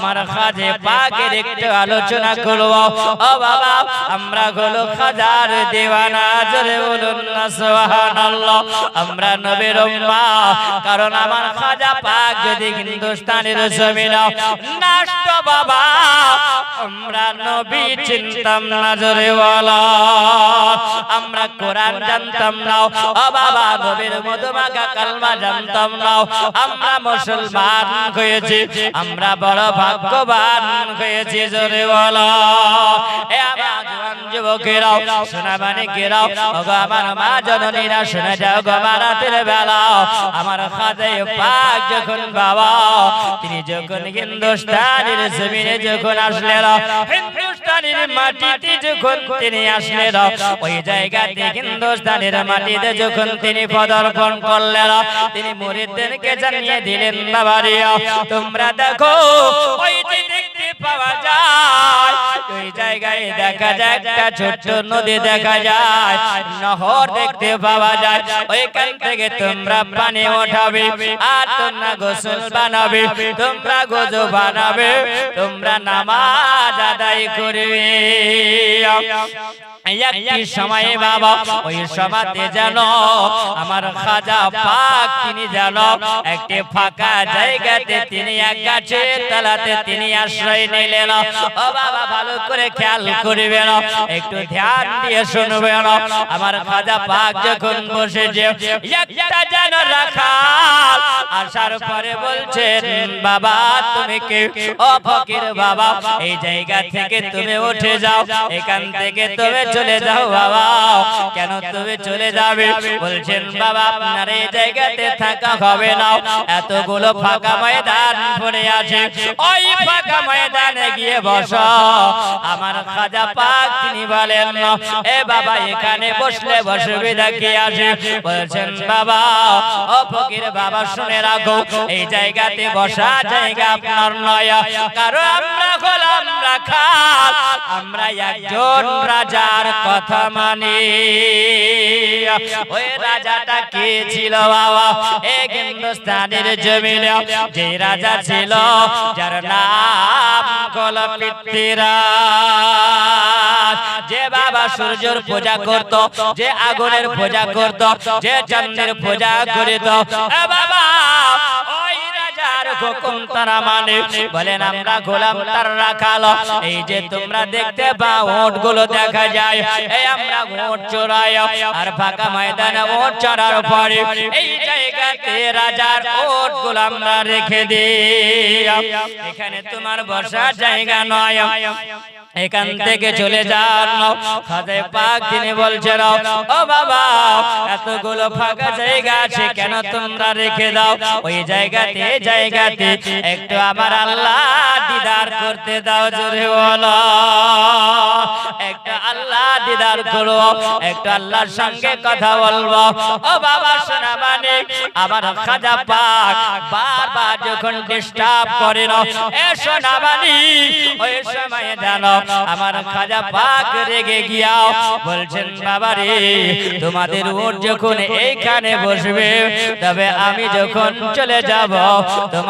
আমার খাজে পাকের একটু আলোচনা করব। ও বাবা, আমরা হলো খাজার দেওয়ানা, জোরে বলুন না, সুবহানাল্লাহ। আমরা নবীর উম্মা, কারণ আমার খাজা পাক যদি হিন্দুস্তানের জমিন নষ্ট বাবা, আমরা নবী চিনতাম না, জোরে বলা। আমরা কোরআন জানতাম না, ও বাবা, নবীর মধুমাখা কালমা জানতাম না, আমরা মুসলমান হয়েছি, আমরা বড় ভাগ্যবান হয়েছে জোরে বল। এ আমার জওয়ান যুবকেরাও সোনা মানিকেরাও ওগো আমার মা জননীরা শুনে যাও গো মারাতের বেলা। আমার খাদে পাক যখন বাবা তিনি যখন হিন্দুস্তানের জমিনে যখন আসলেন হিন্দুস্তানের মাটিতে যখন তিনি আসলেন, ওই জায়গাতে হিন্দুস্তানের মাটিতে যখন তিনি পদার্পণ করলেন, তিনি মুরিদদেরকে জানিয়ে দিলেন বাবারিয়া তোমরা দেখো, ওই যে দেখতে পাওয়া যায় দেখা যায়, একটা দেখতে পাওয়া যায় তোমরা নামাজ আদায় করবে একটি সময়ে বাবা ওই সমাতে যেন আমার খাজা পাক তিনি যেন একটি ফাঁকা জায়গাতে তিনি এক গাছের তলাতে তিনি আশ্রয় নিলেন। ও বাবা ভালো করে খেয়াল করবেন একটু ধ্যান দিয়ে শুনবেন আমার খাজা পাক যখন বসেছে একটা যেন রাখা আসার পরে বলছেন বাবা তুমি কে ও ফকির বাবা? এই জায়গা থেকে তুমি উঠে যাও। এখান থেকে তুমি চলে যাও বাবা। কেন তুমি চলে যাবে? বলছেন বাবা আপনার এই জায়গাতে থাকা হবে না। এতগুলো ফাঁকা ময়দান পড়ে আছে। ওই ফাঁকা ময়দানে গিয়ে বসো। আমার খাজা পাক তিনি বলেন না এ বাবা এখানে বসলে অসুবিধা কি আছে? বলছেন বাবা ও ফকির বাবা শুনে রাখো। এই জায়গাতে বসা জায়গা আপনার নয়। কারণ আমরা হলাম রাখাল আমরা একজন রাজার কথা মানি ওই রাজাটা কে ছিল বাবা? এক হিন্দুস্তানের জমিন যে রাজা ছিল, যার নাম হল যে বাবা সূর্যের পূজা করত, যে আগুনের পূজা করত, যে চন্দ্রের পূজা করিত। বাবা মানে। এই যে তোমরা দেখতে পাও গুলো দেখা যায়। ময়দানে ওট ওট আমরা রেখে তোমার জায়গা নয়। এখান থেকে চলে তিনি বলছেন ও বাবা, এতগুলো ফাঁকা জায়গা আছে, কেন তোমরা রেখে দাও? ওই জায়গাতে জায়গাতে একটু আমার আল্লাহ দিদার করতে দাও জোরে বলো। একটা আল্লাহ দিদার করো। একটা আল্লাহর সঙ্গে কথা বলব। ও বাবা শোনা মানে আমার খাজা পাক বারবার যখন ডিস্টার্ব করে না, এ শোনা মানি ওই সময় জানো, আমার খাজা পাক রেগে গিয়াও বলছেন, বাবা রে, তোমাদের ওর যখন এইখানে বসবে, তবে আমি যখন চলে যাব তোমার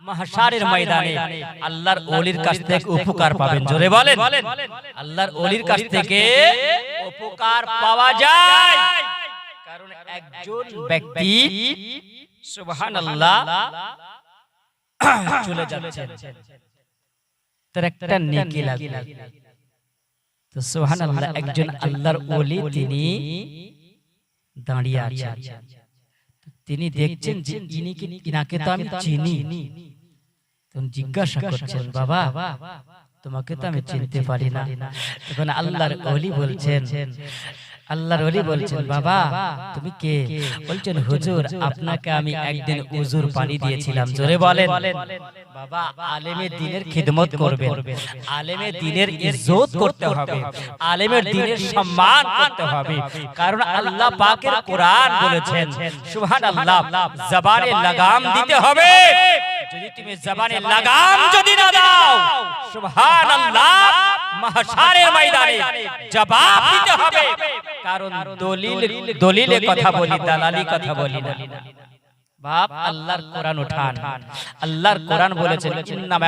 মাহশারের ময়দানে আল্লাহর ওলির কাছ থেকে উপকার পাবেন। জোরে বলেন। আল্লাহর ওলির কাছ থেকে উপকার পাওয়া যায়। কারণ একজন ব্যক্তি সুবহানাল্লাহ চলে যাচ্ছেন। তার একটা নেকি লাগবে। তো সুবহানাল্লাহ একজন আল্লাহর ওলি তিনি দাঁড়িয়ে আছেন। তিনি দেখছেন যে ইনি কি ইনাকে তো আমি চিনি। তখন জিজ্ঞাসা করছেন বাবা তোমাকে তো আমি চিনতে পারি না। তখন আল্লাহর অলি বলছেন আল্লাহর ওলি বলছেন বাবা তুমি কে? বলছেন হুজুর আপনাকে আমি একদিন উজুর পানি দিয়েছিলাম। জোরে বলেন বাবা আলেমে দিনের খিদমত করবে আলেমের দিনের ইজ্জত করতে হবে। আলেমের দিনের সম্মান করতে হবে। কারণ আল্লাহ পাকের কোরআন বলেছেন সুবহানাল্লাহ জবানে লাগাম দিতে হবে। যদি তুমি জবানে লাগাম যদি না দাও সুবহানাল্লাহ মাহশারের ময়দানে জবাব দিতে হবে। কারণ দলিল দলিলে কথা বলি দালালি কথা বলি না। বাপ আল্লাহর কোরআন উঠান। আল্লাহর কোরআন বলেছেন ইন্নাম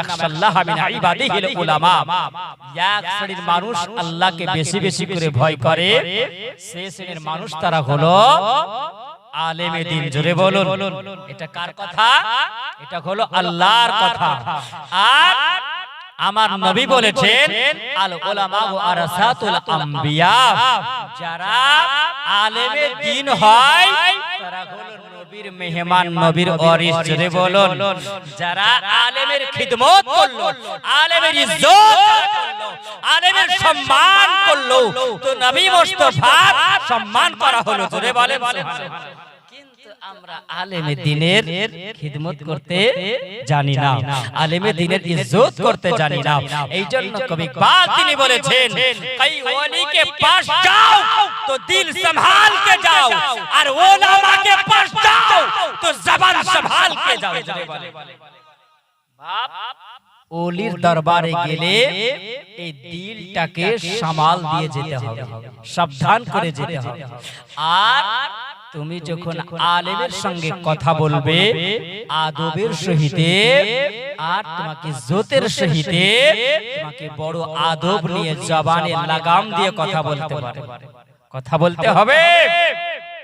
মিন ইবাদিহিল উলামা। এক শ্রেণির মানুষ আল্লাহকে বেশি বেশি করে ভয় করে। সে শ্রেণির মানুষ তারা হলো আলেমে দিন জোরে বলুন। এটা কার কথা? এটা হলো আল্লাহর কথা। আর আমার নবী বলেছেন আল উলামা ও আরাসাতুল আম্বিয়া। যারা আলেমে দিন হয় তারা হলো নবীর মেহমান নবীর ওয়ারিস জোরে বলুন। যারা আলেমের খিদমত করল আলেমের ইজ্জত আলেমের সম্মান করল তো নবী সম্মান করা হলো জোরে বলেন। কিন্তু কবি বলেছেন কাই ওলি পাশ যাও তো দিল সম্ভাল যাও আর ওলামা কে বাপ ওলির দরবারে গেলে এই দিলটাকে সামাল দিয়ে যেতে হবে। সাবধান করে যেতে হবে। আর তুমি যখন আলেমের সঙ্গে কথা বলবে আদবের সহিতে আর তোমাকে জোতের সহিতে তোমাকে বড় আদব নিয়ে জবানে লাগাম দিয়ে কথা বলতে পারে। কথা বলতে হবে।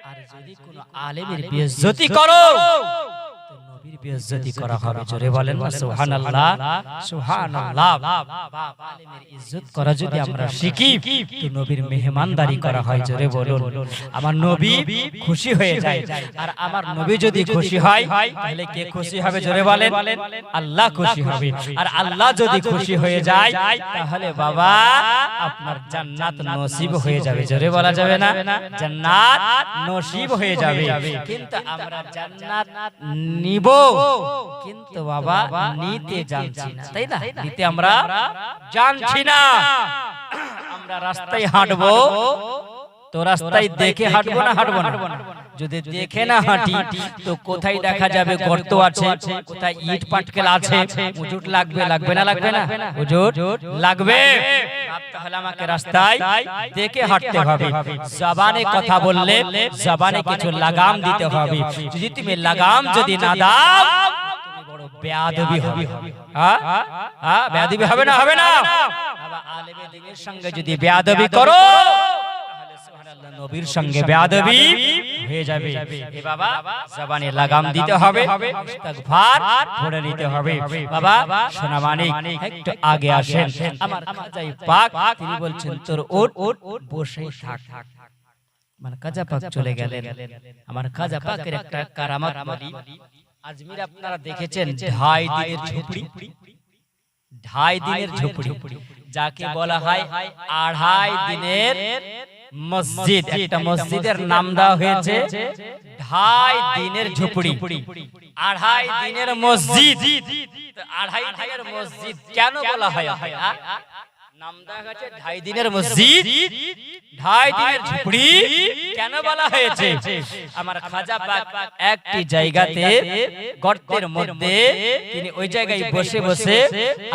আর যদি কোনো আলেমের বেইজ্জতি করো তো নবীর বেইজ্জতি করা হবে। জোরে বলেন না সুবহানাল্লাহ সুবহানাল্লাহ আলেমের ইজ্জত করা যদি আমরা শিখি তো নবীর মেহমানদারি করা হয় জোরে বলুন। আমার নবী খুশি হয়ে যায়। আর আমার নবী যদি খুশি হয় তাহলে কে খুশি হবে? জোরে বলেন। আল্লাহ খুশি হবে। আর আল্লাহ যদি খুশি হয়ে যায় তাহলে বাবা আপনার জান্নাত নসিব হয়ে যাবে। জোরে বলা যাবে না? জান্নাত নসিব হয়ে যাবে। কিন্তু আমরা জান্নাত নিব কিন্তু বাবা নিতে জানছি না তাই না? নিতে আমরা জানছি না। আমরা রাস্তায় হাঁটবো তো রাস্তায় দেখে হাঁটবো না হাঁটবো না? যদি দেখে না হাঁটি তো কোথায় দেখা যাবে? গর্ত আছে কোথায় ইট পাটকেল আছে? উজুট লাগবে লাগবে না? লাগবে না? উজুট লাগবে। তাহলে আমাকে রাস্তায় দেখে হাঁটতে হবে। জবানে কথা বললে জবানে কিছু লাগাম দিতে হবে। যদি তুমি লাগাম যদি না দাও বেয়াদবি হবে। হ্যাঁ হ্যাঁ বেয়াদবি হবে না হবে না। আলেমে দিনের সঙ্গে যদি বেয়াদবি করো নবীর সঙ্গে বেয়াদবি হয়ে যাবে। এ বাবা, জবানে লাগাম দিতে হবে, ইস্তিগফার পড়ে নিতে হবে। বাবা, সোনা মানিক, একটু আগে আসেন। আমার খাজাই পাক, তিনি বলছেন, তোর ওট ওট বসে থাক। মানে খাজা পাক চলে গেলেন। আমার খাজা পাকের একটা কারামত বলি। আজমির আপনারা দেখেছেন, ঢাই দিনের ঝুপড়ি। ঢাই দিনের ঝুপড়ি, যাকে বলা হয় আড়াই দিনের মসজিদ একটা মসজিদের নাম দেওয়া হয়েছে ঢাই দিনের ঝুপড়ি। আড়াই দিনের মসজিদ। আড়াই দিনের মসজিদ। কেন বলা হয় নাম দেওয়া হয়েছে ঢাই দিনের মসজিদ। ঢাই দিনের ঝুপড়ি। কেন বলা হয়েছে? আমার খাজা পাক একটি জায়গাতে গর্তের মধ্যে তিনি ওই জায়গায় বসে বসে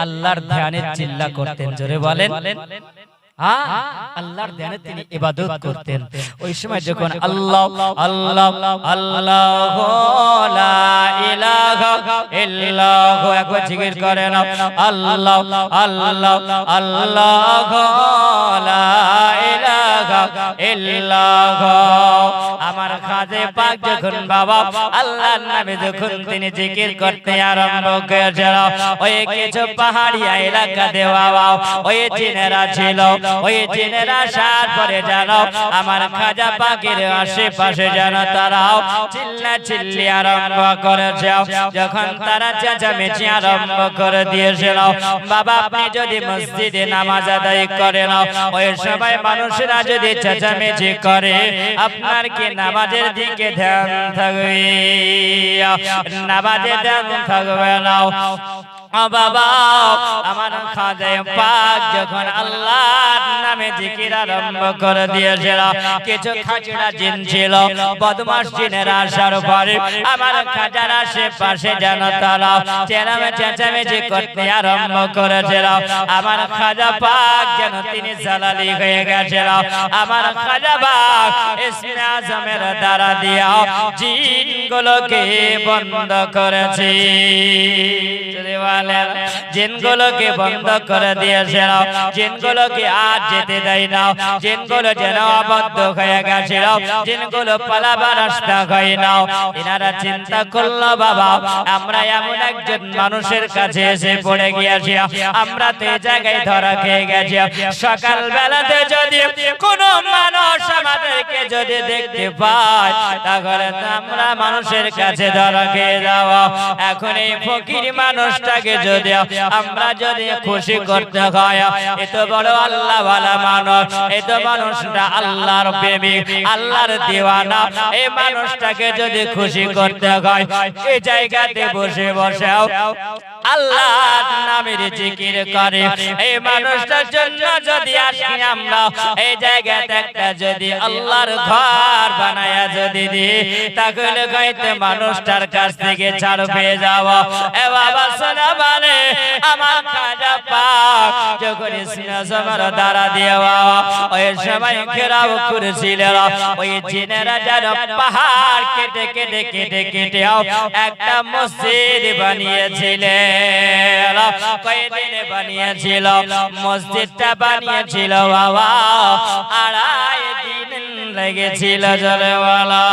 আল্লাহর ধ্যানের চিল্লা করতেন। জোরে বলেন। হ্যাঁ আল্লাহর ধ্যানে তিনি ইবাদত করতেন। ওই সময় যখন আল্লাহ আল্লাহ আল্লাহ লা ইলাহা ইল্লাহু একবার জিকির করে আল্লাহ আল্লাহ আল্লাহ লা ইল্লাহু। আমার খাজে পাক যখন বাবা আল্লাহর নামে যখন তিনি জিকির করতে আরম্ভ করেছিল, ওই কিছু এলাকাতে বাবা, ওই ছিল, ওই পরে জানো আমার খাজা পাকের আশেপাশে তারাও চিল্লা চিল্লি আরম্ভ করেছে। যখন তারা চেঁচামেচি আরম্ভ করে দিয়েছিল, বাবা আপনি যদি মসজিদে নামাজ আদায় করেন, ওই সবাই মানুষেরা যদি চেঁচামেচি করে আপনার কি নামাজের দিকে ধ্যান থাকবে? নামাজে ধ্যান থাকবে না। বাবা, আমার খাজায় পাক যখন আল্লাহর নামে জিকির আরম্ভ করে দিয়েছিল, কিছু খাজড়া জিন ছিল বদমাস জিনের আসার পরে আমার খাজার আশেপাশে যেন তারা চেনামে চেঁচামেচি করতে আরম্ভ করেছিল। আমার খাজা পাক যেন তিনি জালালি হয়ে গেছিল। আমার খাজা পাক ইসমে আজমের দ্বারা দিয়া জিনগুলোকে বন্ধ করেছে। জিনগুলোকে বন্ধ করে দিয়েছিল, জিনগুলোকে যেতে দেয় না জিনগুলো যেন আবদ্ধ হয়ে গেছিল, জিনগুলো পালাবার রাস্তা হয় না এনারা চিন্তা করল, বাবা, আমরা এমন একজন মানুষের কাছে এসে পড়ে গিয়েছি, আমরা তো জায়গায় ধরা খেয়ে গেছি। সকাল বেলাতে যদি কোন মানুষ আমাদেরকে যদি দেখতে পায়, তাহলে আমরা মানুষের কাছে ধরা খেয়ে যাওয়া এখন এই ফকির মানুষটাকে যদি আমরা যদি খুশি করতে হয় এত বড় আল্লাহ ভালা মানুষ এত মানুষটা আল্লাহর প্রেমিক, আল্লাহর দিওয়ানা এই মানুষটাকে যদি খুশি করতে হয় এই জায়গাতে বসে বসে আল্লাহর নামের জিকির করে। এই মানুষটার জন্য যদি আসি আমরা, এই জায়গাতে একটা যদি আল্লাহর ঘর বানায়া যদি দি, তাহলে গাইতে মানুষটার কাছ থেকে ছাড় পেয়ে যাওয়া। এ বাবা শোনা মানে আমার খাজা পাক যখন সিংহাসনের দ্বারা দেওয়া ওই সময় ঘেরাও করেছিল। ওই জিনেরা যেন পাহাড় কেটে কেটে কেটে কেটে একটা মসজিদ বানিয়েছিলেন বানিয়েছিল মসজিদটা বানিয়েছিল বাবা। আড়াই দিন লেগেছিল জলেওয়ালা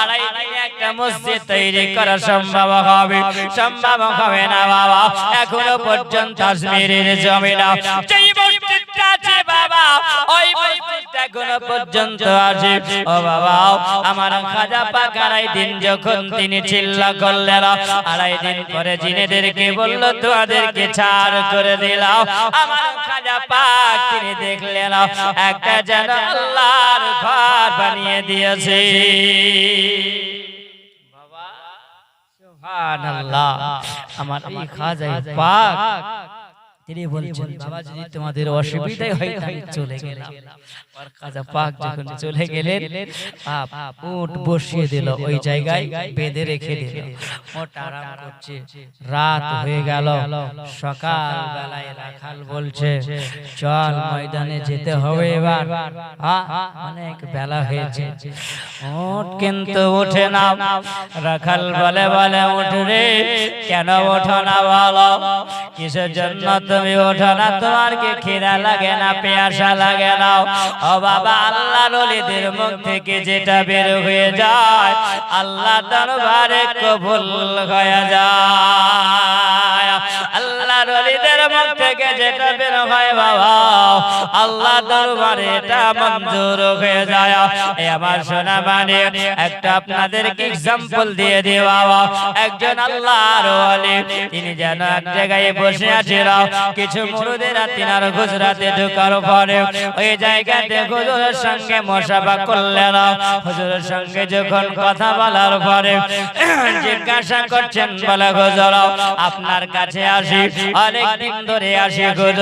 আড়াই দিনে একটা মসজিদ তৈরি করা সম্ভব হবে। সম্ভব হবে না, বাবা। এখনও পর্যন্ত কাশ্মীরের জমিনা যেই মসজিদটা আছে, বাবা, ওই মসজিদটা এখনও পর্যন্ত আছে। ও, বাবা, আমার খাজা পাক দিন যখন তিনি চিল্লা করলেন, আড়াই দিন পরে জিনেদেরকে বলল, তোমাদেরকে ছাড় করে দিলাম। আমার খাজা পাক তিনি দেখলেন, একটা যেন আল্লাহর ঘর বানিয়ে দিয়েছে। সুবহানাল্লাহ। আমার এই খাজাই পাক। তিনি বলছেন বাবা যদি তোমাদের অসুবিধাই হয় তাহলে চলে গেলাম। আর খাজা পাক যখন চলে গেলেন আপ উট বসিয়ে দিল ওই জায়গায় বেঁধে রেখে দিল। ওট আরাম করছে। রাত হয়ে গেল। সকাল বেলায় রাখাল বলছে চল ময়দানে যেতে হবে এবার। অনেক বেলা হয়েছে। উট কিন্তু ওঠে না। রাখাল বলে বলে উঠ রে কেন ওঠো না বলো? কিসের জন্য তুমি ওঠো না, তোমার কি খিদা লাগে না পেয়াসা লাগে না? ও বাবা, আল্লাহ নলিদের মুখ থেকে যেটা বের হয়ে যায়, আল্লাহ দরবারে কবুল হয়ে যায়। বের হয় বাবা। আল্লাহ দরবারে এটা মঞ্জুর হয়ে যায়। এই আমার সোনা মানে একটা আপনাদেরকে দিয়ে বাবা। একজন আল্লাহর তিনি যেন এক জায়গায় বসে আছিল। কিছু গুজরাতে ঢোকার পরে ওই জায়গাতে হুজুরের সঙ্গে মশাবা করলেন। হুজুরের সঙ্গে যখন কথা বলার পরে জিজ্ঞাসা করছেন, বলে, হুজুর, আপনার কাছে আসি, অনেক দিন ধরে আসি, হুজুর।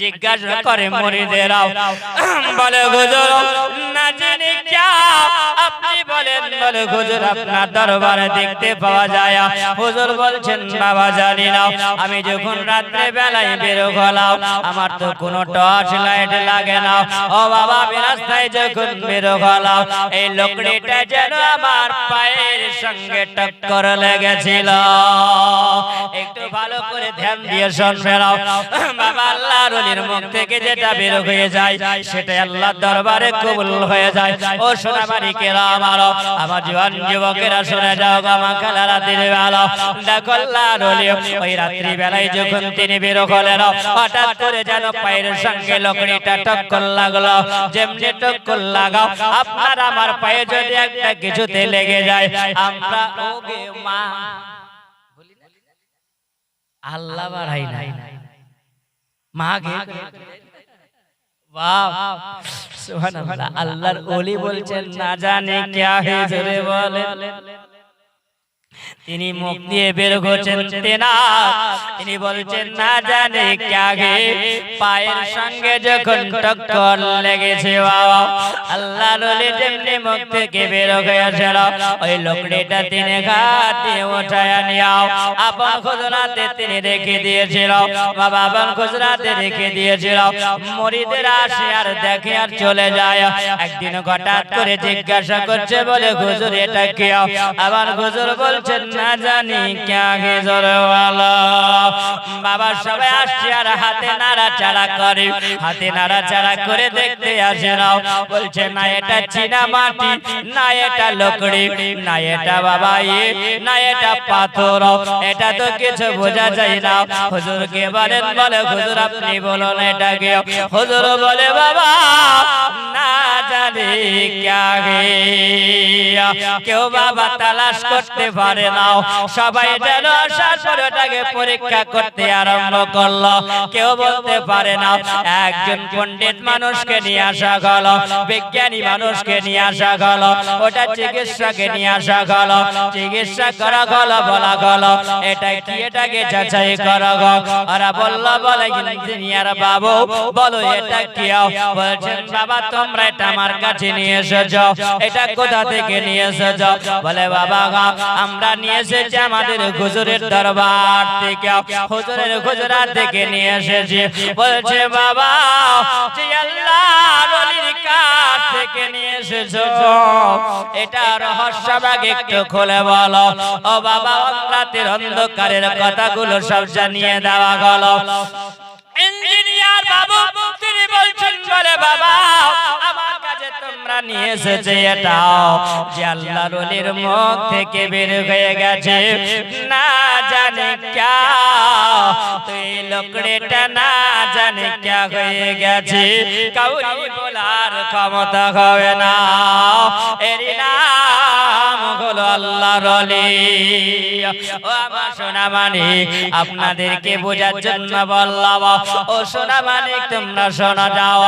জিজ্ঞাসা করে মরিদেরাও বলে হুজুর না জানি আপনি বলেন বলে হুজুর আপনার দরবারে দেখতে পাওয়া যায়। হুজুর বলছেন বাবা জানি না আমি যখন রাত্রে বেলায় বের হলাম আমার তো কোনো টর্চ লাইট লাগে না। ও বাবা আমি রাস্তায় যখন বের হলাম এই লোকড়িটা যেন আমার পায়ের সঙ্গে টক্কর লেগেছিল। একটু ভালো করে ধ্যান দিয়ে শুনবেন বাবা আল্লাহর ওলির মুখ থেকে যেটা বের হয়ে যায় সেটা আল্লাহর দরবারে কবুল হয়ে যায়। ও সোনাবাড়ি কেরা আমার আমার জীবন যুবকেরা শুনে যাও গামা খেলা রাত্রির বেলা দেখো ওই রাত্রি বেলায় যখন তিনি বের হলেন হঠাৎ করে যেন পায়ের সঙ্গে লকড়িটা টক্কর লাগল। যেমনি টক্কর লাগাও আপনার আমার পায়ে যদি একটা কিছুতে লেগে যায় আমরা ওগে মা। আল্লাহ বাড়াই নাই মাগ वाह सुभान अल्लाह अल्लाह ना जाने क्या है তিনি মুখ দিয়ে বের করছেন তেনা তিনি বলছেন না জানে ক্যাগে পায়ের সঙ্গে যখন টক্কর লেগেছে বাবা। আল্লাহ নলে যেমনি মুখ থেকে বের হয়েছিল ওই লোকড়িটা তিনি দিয়ে উঠায় নিয়াও আপন খুজরাতে তিনি রেখে দিয়েছিল। বাবা আপন খুজরাতে রেখে দিয়েছিল। মরিদের আসে আর দেখে আর চলে যায়। একদিন হঠাৎ করে জিজ্ঞাসা করছে বলে হুজুর এটা কি? আবার হুজুর বলছেন না জানি জরওয়ালা বাবা সবাই আসছে আর হাতে নাড়াচাড়া করে। হাতে নাড়াচাড়া করে দেখতে আসে না বলছে, না, এটা চীনা মাটি, না, এটা লকড়ি, না, এটা বাবা এ না, এটা পাথর। এটা তো কিছু বোঝা যায় না। হুজুরকে বলেন, বলে, হুজুর, আপনি বলুন এটা কি? হুজুর বলে, বাবা, না জানি ক্যা হে। কেউ বাবা তালাশ করতে পারে না। সবাই যেন ওটাকে পরীক্ষা করতে আরম্ভ করল। কেউ বলতে পারে না, একজন পণ্ডিত মানুষকে নিয়ে আসা গেল, বিজ্ঞানী মানুষকে নিয়ে আসা গেল, ওটা চিকিৎসাকে নিয়ে আসা গেল, চিকিৎসা করা গেল, বলা গেল এটা কি এটাকে যাচাই করা গেল ওরা বলল, বলে ইঞ্জিনিয়ার বাবু, বলো, এটা কি? বলছেন, বাবা, তোমরা এটা আমার কাছে নিয়ে এসেছ, এটা কোথা থেকে নিয়ে এসেছ? বলে, বাবা আমরা নিয়ে এসেছি আমাদের হুজুরের দরবার থেকে। হুজুরের হুজুরাত থেকে নিয়ে এসেছি। বলছে, বাবা সব জানিয়ে দেওয়া গেল। ইঞ্জিনিয়ার বাবু, তিনি বলছেন, বলে বাবা তোমরা নিয়ে এসেছি এটাও যে আল্লাহর ওলির মুখ থেকে বের হয়ে গেছে। না জানে ক্যা, তুই লোকড়েটা না জানে ক্যা হয়ে গেছে। কাউরি বলার ক্ষমতা হবে না। এরি নাম হলো আল্লাহর ও আমার সোনা মানিক আপনাদেরকে বোঝার জন্য বললাম, ও সোনা মানিক তোমরা শোনা যাও।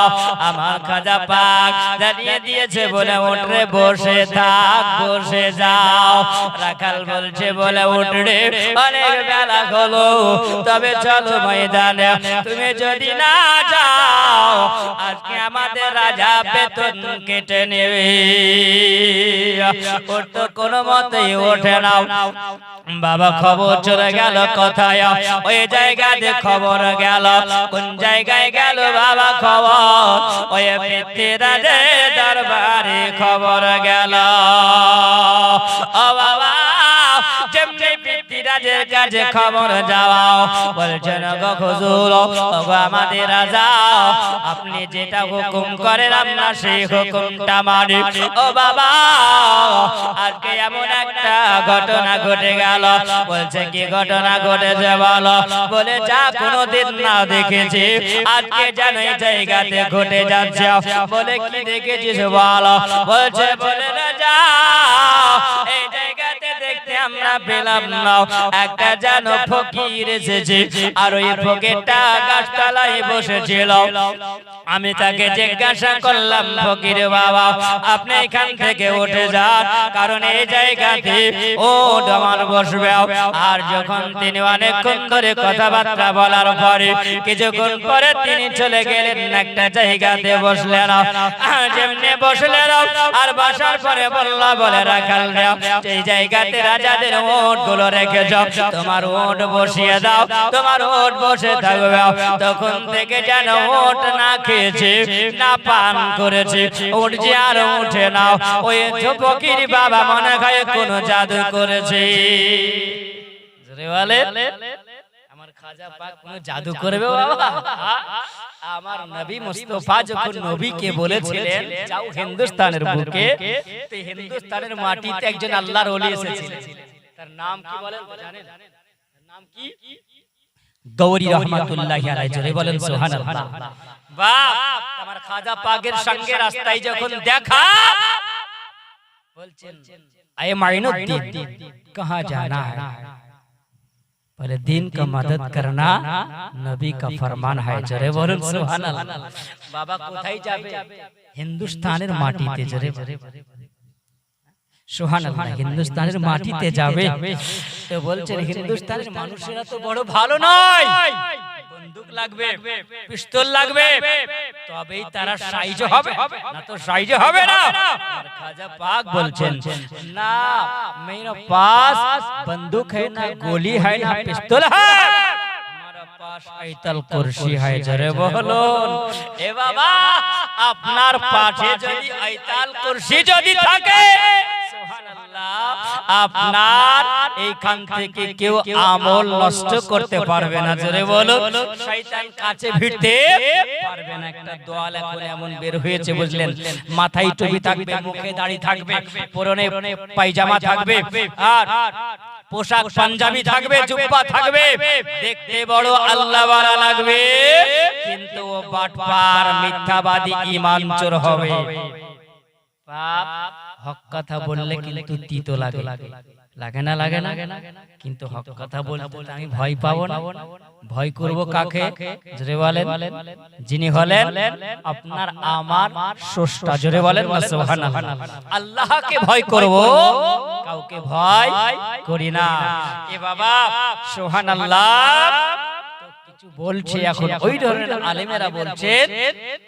আমার খাজা পাক জানিয়ে দিয়েছে বলে উঠরে বসে থাক, বসে যাও। রাখাল বলছে বলে উঠরে, অনেক বেলা হলো। তবে চলো ময়দানে, তুমি যদি না যাও, আজকে আমাদের রাজা বেতন কেটে নেবে। ওর তো কোনো মতেই ওঠে না। বাবা খবর চলে গেল কোথায়? ওই জায়গাতে খবর গেল। কোন জায়গায় গেল বাবা খবর? ওই পৃথ্বীরাজের দরবারে খবর গেল। ও বাবা কাছে খবর যাওয়াও। বলছেন আমাদের রাজা, আপনি যেটা হুকুম করেন, আমরা সেই হুকুমটা মানি। ও বাবা আজকে এমন একটা ঘটনা ঘটে গেল? বলছে, কি ঘটনা ঘটেছে বলো? বলে, যা কোনোদিন না দেখেছি। আজকে যেন জায়গাতে ঘটে যাচ্ছে। বলে, কি দেখেছিস বলো? বলছে, বলে না পেলাম না। একটা যেন ফকির এসেছে, আর ওই ফকিরটা গাছতলায় বসেছিল। আমি তাকে জিজ্ঞাসা করলাম, ফকির বাবা, আপনি এখান থেকে উঠে যান, কারণ এই জায়গাতে ও আমার বসবে। আর যখন তিনি অনেকক্ষণ ধরে কথাবার্তা বলার পরে কিছুক্ষণ পরে তিনি চলে গেলেন, একটা জায়গাতে বসলেন। যেমনি বসলেন, আর বসার পরে বলল, বলে রাখাল এই জায়গাতে রাজাদের ওটগুলো রেখে যাও তোমার ওট বসিয়ে দাও, তোমার ওট বসে থাকবে। তখন থেকে যেন ওট না খেয়েছে, না পান করেছে, ওট যে আর উঠে নাও ওই ফকির বাবা মনে হয় কোন জাদু করেছে। হিন্দুস্তানের হিন্দুস্তানের মাটিতে একজন আল্লাহর ওলি এসেছিলেন। তার নাম কি বলেন জানেন তার নাম কি গৌরী রহমাতুল্লাহি আলাইহি জোরে বলেন সুবহানাল্লাহ বাপ আমার খাজা পাকের সঙ্গে রাস্তায় যখন দেখা বলছেন আয়ে মাইনুদ্দিন कहां जाना है बोले दिन का मदद करना नबी का फरमान है जरे বলুন সুবহানাল্লাহ বাবা কোথায় যাবে হিন্দুস্তানের মাটিতে জরে সোহান হিন্দুস্তানের মাটিতে যাবে। তো বলছেন হিন্দুস্তানের মানুষেরা তো বড় ভালো নয়। বন্দুক লাগবে পিস্তল লাগবে। তবেই তারা সাইজ হবে। না তো সাইজ হবে না। খাজা পাক বলছেন না মেরা পাস বন্দুক হ্যায় না গোলি হ্যায় না পিস্তল হ্যায় আপনার পাশে যদি আইতাল কুরসি যদি থাকে আপনার এইখান থেকে কেউ আমল নষ্ট করতে পারবে না। জোরে বলো শয়তান কাছে ভিড়তে পারবে না। একটা দোয়াল এখন এমন বের হয়েছে বুঝলেন? মাথায় টুপি থাকবে মুখে দাড়ি থাকবে পরনে পায়জামা থাকবে আর পোশাক পাঞ্জাবি থাকবে জুব্বা থাকবে। দেখতে বড় আল্লাহ লাগবে। কিন্তু ও বাটপার মিথ্যাবাদী ইমান চোর হবে। পাপ হক কথা বললে কিন্তু তিতো লাগে। লাগে। না লাগে না? কিন্তু হক কথা বলতে আমি ভয় পাবো না। ভয় করব কাকে? জোরে বলেন। যিনি হলেন আপনার আমার স্রষ্টা। জোরে বলেন না সুবহানাল্লাহ। আল্লাহকে ভয় করব? কাউকে ভয় করি না। এ বাবা সুবহানাল্লাহ। বলছে এখন। ওই ধরনের আলেমেরা বলছেন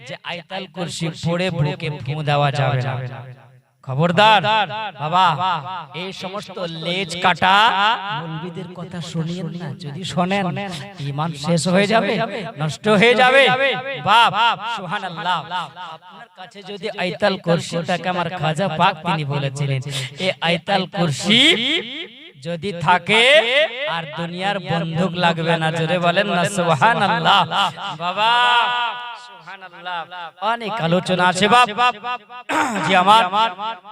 যে আয়তাল কুরসি পড়ে বুকে ফু দেওয়া যাবে না। খবরদার বাবা এই সমস্ত লেজ কাটা মৌলবীদের কথা শুনিয়েন না যদি শোনেন ঈমান শেষ হয়ে যাবে নষ্ট হয়ে যাবে। বাপ সুবহানাল্লাহ। আপনার কাছে যদি আইতাল কুরসিটাকে আমার খাজা পাক তিনি বলেছিলেন। এই আইতাল কুরসি যদি থাকে আর দুনিয়ার বন্দুক লাগবে না। জোরে বলেন না সুবহানাল্লাহ। বাবা অনেক আলোচনা আছে বাপ। জি আমার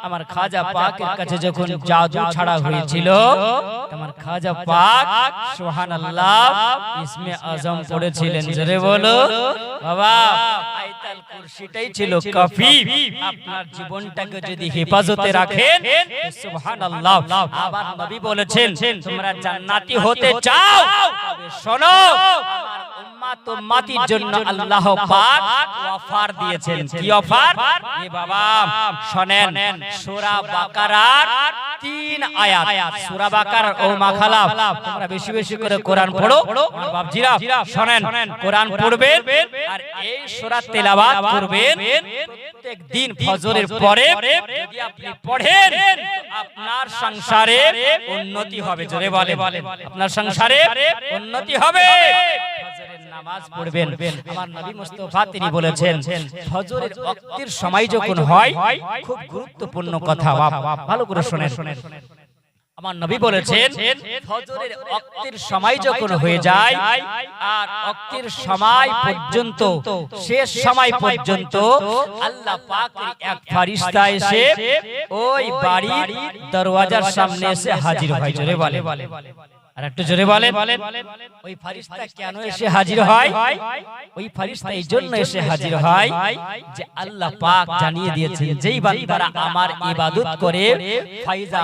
আমার খাজা পাকের কাছে যখন জাদু ছাড়া হয়েছিল আমার খাজা পাক সুবহানাল্লাহ ইসমে আজম পড়েছিলেন জোরে বলো। বাবা কুরসিটাই ছিল কাফি আপনার জীবনটাকে যদি হেফাজতে রাখেন সুবহানাল্লাহ আবার নবী বলেছেন তোমরা জান্নাতি হতে চাও। তবে শোনো উম্মাত উম্মাতির জন্য আল্লাহ পাক অফার দিয়েছেন। কি অফার? এ বাবা শুনেন সূরা বাকারার তিন আয়াত। সূরা বাকারার ও মাখালা তোমরা বেশি বেশি করে কোরআন পড়ো। বাপজিরা শুনেন কোরআন পড়বেন আর এই সূরা তেলাওয়াত করবেন। প্রত্যেক দিন ফজরের পরে যদি আপনি পড়েন আপনার সংসারে উন্নতি হবে জোরে বলে আপনার সংসারে উন্নতি হবে। নামাজ পড়বেন। আমার নবী মুস্তাফা তিনি বলেছেন ফজরের ওয়াক্তের সময় যখন হয় খুব গুরুত্বপূর্ণ কথা ভালো করে শুনেন। আমার নবী বলেছেন ফজরের ওয়াক্তের সময় যখন হয়ে যায় আর ওয়াক্তের সময় পর্যন্ত শেষ সময় পর্যন্ত আল্লাহ পাকের এক ফেরেশতা এসে ওই বাড়ির দরওয়াজার সামনে এসে হাজির হয় জোরে বলে আর একটু জোরে বলেন। ওই ফারিস্তা কেন এসে হাজির হয়? ওই ফারিস্তা এই জন্য এসে হাজির হয় যে আল্লাহ পাক জানিয়ে যেই বান্দারা আমার ইবাদত করে, ফাইজা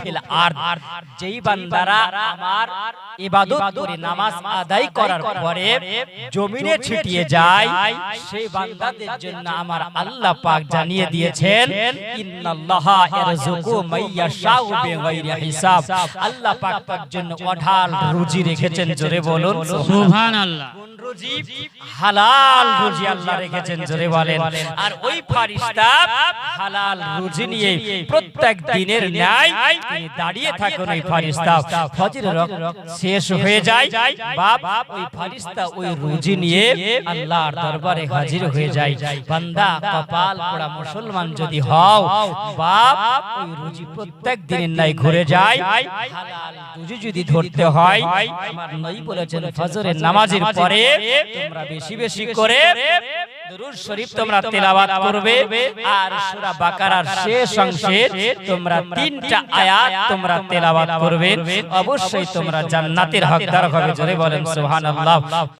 ফিল যেই বান্দারা আমার ইবাদত করে, নামাজ আদায় করার পরে জমিনে ছিটিয়ে যায়, সেই বান্দাদের জন্য আমার আল্লাহ পাক জানিয়ে দিয়েছেন, ইন্নাল্লাহা ইয়ারযুকু মাইয়াশাউ বিগাইরি হিসাব। আল্লাহ পাক তার জন্য অঢাল রুজি রেখেছেন জোরে বলুন। সুবহানাল্লাহ। কোন রুজি হালাল রুজি আল্লাহ রেখেছেন জোরে বলেন। আর ওই ফারিস্তা হালাল রুজি নিয়ে প্রত্যেক দিনের ন্যায় তিনি দাঁড়িয়ে থাকেন ওই ফারিস্তা। ওয়াক্ত শেষ হয়ে যায়। বাপ ওই ফারিস্তা ওই রুজি নিয়ে আল্লাহর দরবারে হাজির হয়ে যায়। বান্দা কপাল পোড়া মুসলমান যদি হও বাপ ওই রুজি প্রত্যেক দিনের ন্যায় ঘুরে যায় হালাল রুজি যদি ধরতে হয় আমার নবী বলেছেন ফজরের নামাজের পরে তোমরা বেশি বেশি করে দুরূদ শরীফ তোমরা তেলাওয়াত করবে আর সূরা বাকারার শেষ অংশে তোমরা তিনটা আয়াত তোমরা তেলাওয়াত করবে। অবশ্যই তোমরা জান্নাতের হকদার হবে জোরে বলেন সুবহানাল্লাহ।